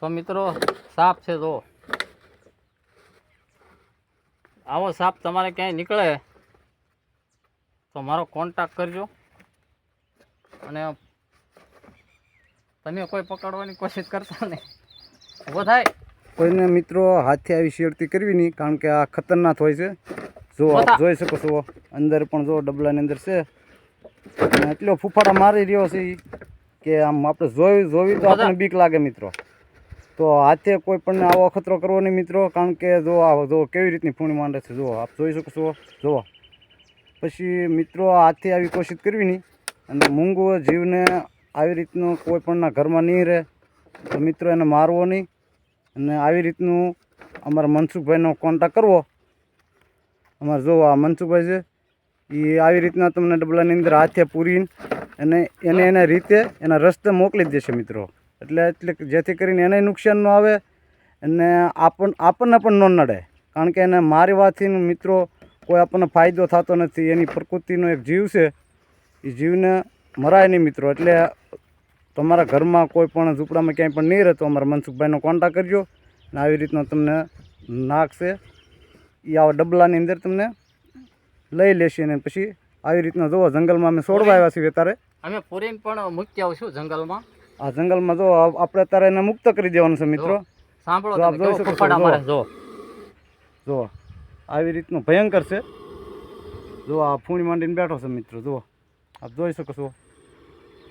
તો મિત્રો સાપ છે જો. આવો સાપ તમારે ક્યાંય નીકળે તો મારો કોન્ટેક્ટ કરજો. અને તમે કોઈ પકડવાની કોશિશ કરતા નહીં. ઊભો થાય. કોઈને મિત્રો હાથથી આવી શેરતી કરવી નહીં કારણ કે આ ખતરનાક હોય છે. જો આપ જોઈ શકો છો અંદર પણ જો ડબલાની અંદર છે. અને એટલો ફૂફાડા મારી રહ્યો છે કે આમ આપણે જોઈ જોવી તો આપણને બીક લાગે મિત્રો. તો હાથે કોઈ પણ આવો ખતરો કરવો નહીં મિત્રો, કારણ કે જો આ કેવી રીતની ફૂણી માંડે છે જુઓ આપ જોઈ શકશો જુઓ પછી મિત્રો હાથે આવી કોશિશ કરવી નહીં, અને મૂંગો જીવને આવી રીતનું કોઈ પણના ઘરમાં નહીં રહે, તો મિત્રો એને મારવો નહીં, અને આવી રીતનું અમારા મનસુખભાઈનો કોન્ટેક કરવો. અમારે જો આ મનસુખભાઈ છે એ આવી રીતના તમને ડબલાની અંદર હાથે પૂરીને અને એને, એના રીતે એના રસ્તે મોકલી દેશે મિત્રો. એટલે એટલે જેથી કરીને એને નુકસાન ન આવે અને આપણ, આપણને પણ ન નડે. કારણ કે એને મારવાથી મિત્રો કોઈ આપણને ફાયદો થતો નથી. એની પ્રકૃતિનો એક જીવ છે. એ જીવને મરાય નહીં મિત્રો. એટલે તમારા ઘરમાં કોઈ પણ ઝૂંપડામાં ક્યાંય પણ નહીં રહેતો, અમારા મનસુખભાઈનો કોન્ટેક કરજો અને આવી રીતનો તમને નાખશે એ આવા ડબલાની અંદર તમને લઈ લેશે અને પછી આવી રીતના જુઓ જંગલમાં અમે છોડવા આવ્યા છીએ અત્યારે. અમે ફોરેન પણ મૂકી આવશું જંગલમાં. આ જંગલમાં જો આપણે અત્યારે એને મુક્ત કરી દેવાનું છે મિત્રો. સાંભળો આપ જોઈ શકો જો. જો. આવી રીતનું ભયંકર છે. જો આ ફૂણી માંડીને બેઠો છે મિત્રો જુઓ આપ જોઈ શકો છો.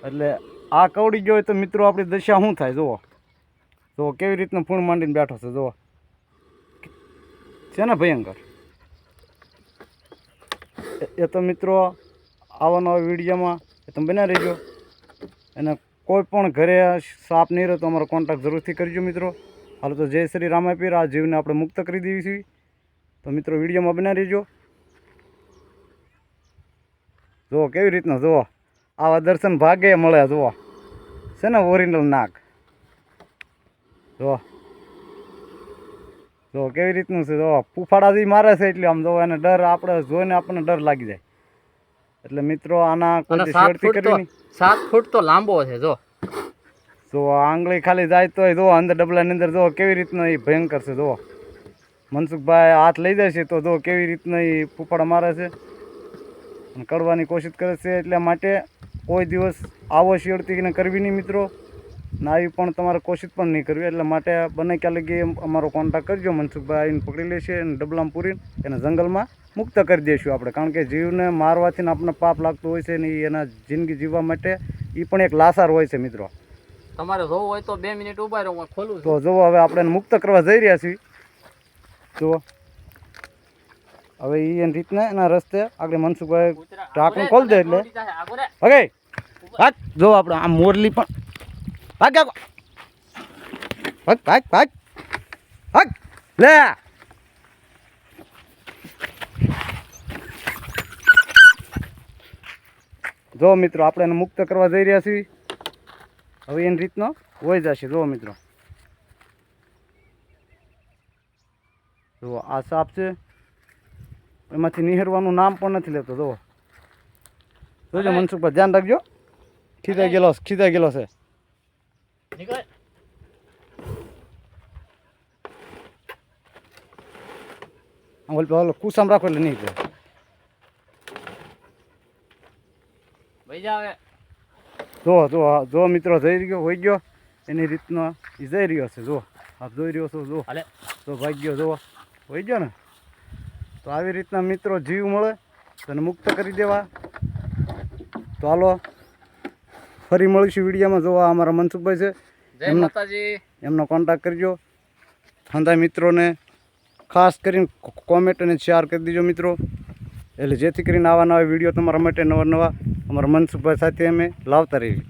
એટલે આ કવડી ગયો તો મિત્રો આપણી દશા શું થાય જુઓ જુઓ કેવી રીતનું ફૂણ માંડીને બેઠો છે જુઓ છે ને ભયંકર? એ- તો મિત્રો આવવાનો વિડીયોમાં. એ તમે બના રહેજો. અને કોઈ પણ ઘરે સાપ નહીં રહે તો અમારો કોન્ટેક્ટ જરૂરથી કરજો મિત્રો. હાલ તો જય શ્રી રામાપીર આ જીવને આપણે મુક્ત કરી દેવી છીએ તો મિત્રો, વિડીયોમાં બના રહેજો. જુઓ, કેવી રીતના, જુઓ. આવા દર્શન ભાગે મળે, જુઓ. છે ને ઓરિજિનલ નાક જુઓ. જુઓ, કેવી રીતનું છે, જુઓ. ફૂફાડાથી મારે છે એટલે આમ, જુઓ, એને ડર, આપણે જોઈને આપણને ડર લાગી જાય. એટલે મિત્રો આના કોઈ ફૂટ કરવી સાત ફૂટ તો લાંબો છે જો. જો આંગળી ખાલી જાય તો જો અંદર ડબલાની અંદર જો કેવી રીતનો એ ભયંકર છે જો. મનસુખભાઈ હાથ લઈ જાય છે તો જો કેવી રીતનો એ ફૂફાડ મારે છે. અને કરવાની કોશિશ કરે છે એટલે માટે કોઈ દિવસ આવો શિયળતીને કરવી નહીં મિત્રો. ને આવી પણ તમારે કોશિશ પણ નહીં કરવી. એટલે માટે બને ક્યાં લગી અમારો કોન્ટેક્ટ કરજો મનસુખભાઈ આવીને પકડી લેશે અને ડબલામાં પૂરીને એને જંગલમાં મુક્ત કરી દઈશું આપણે. કારણ કે જીવને મારવાથી ને આપણને પાપ લાગતું હોય છે ને એના જિંદગી જીવવા માટે એ પણ એક લાસાર હોય છે મિત્રો. તમારે જોવું હોય તો બે મિનિટ ઊભા રહો ખોલું તો જુઓ હવે આપણે એને મુક્ત કરવા જઈ રહ્યા છીએ. જુઓ. હવે એ એની રીતના એના રસ્તે આગળ મનસુખભાઈ ઢાંકણું ખોલી દે એટલે. ઓકે. જો આપણે આ મોરલી પણ ભાગ ભાગ. ભાગ ભાગ ભાગ. ભાગ. લે. જો મિત્રો આપણે એને મુક્ત કરવા જઈ રહ્યા છીએ. હવે એની રીતનો હોય જશે. જો મિત્રો. જુઓ આ સાપ છે. એમાંથી નિહરવાનું નામ પણ નથી લેતો. જુઓ જોજો મનસુખભાઈ ધ્યાન રાખજો. ખીચાઈ ગયેલો ખીચાઈ ગયેલો છે. નીકળે. ઓલ કુસામ રાખો એટલે જાય ભાઈ જા હવે. જો જો જો મિત્રો જઈ ગયો હોઈ ગયો. એની રીતનો એ જઈ રહ્યો છે જો. આપ જોઈ રહ્યો છો જો. હાલે. તો ભાગ્યો જો. હોઈ ગયો ને? તો આવી રીતના મિત્રો જીવ મળે તો એને મુક્ત કરી દેવા. તો હાલો. ફરી મળીશું વિડીયોમાં. જોવા અમારા મનસુખભાઈ છે. એમનો- એમનો કોન્ટેક્ટ કરજો. ધંધા મિત્રોને ખાસ કરીને કોમેન્ટ અને શેર કરી દીજો મિત્રો. એટલે જેથી કરીને આવા નવા વીડિયો તમારા માટે નવા નવા અમારા મનસુખભાઈ સાથે અમે લાવતા રહીએ.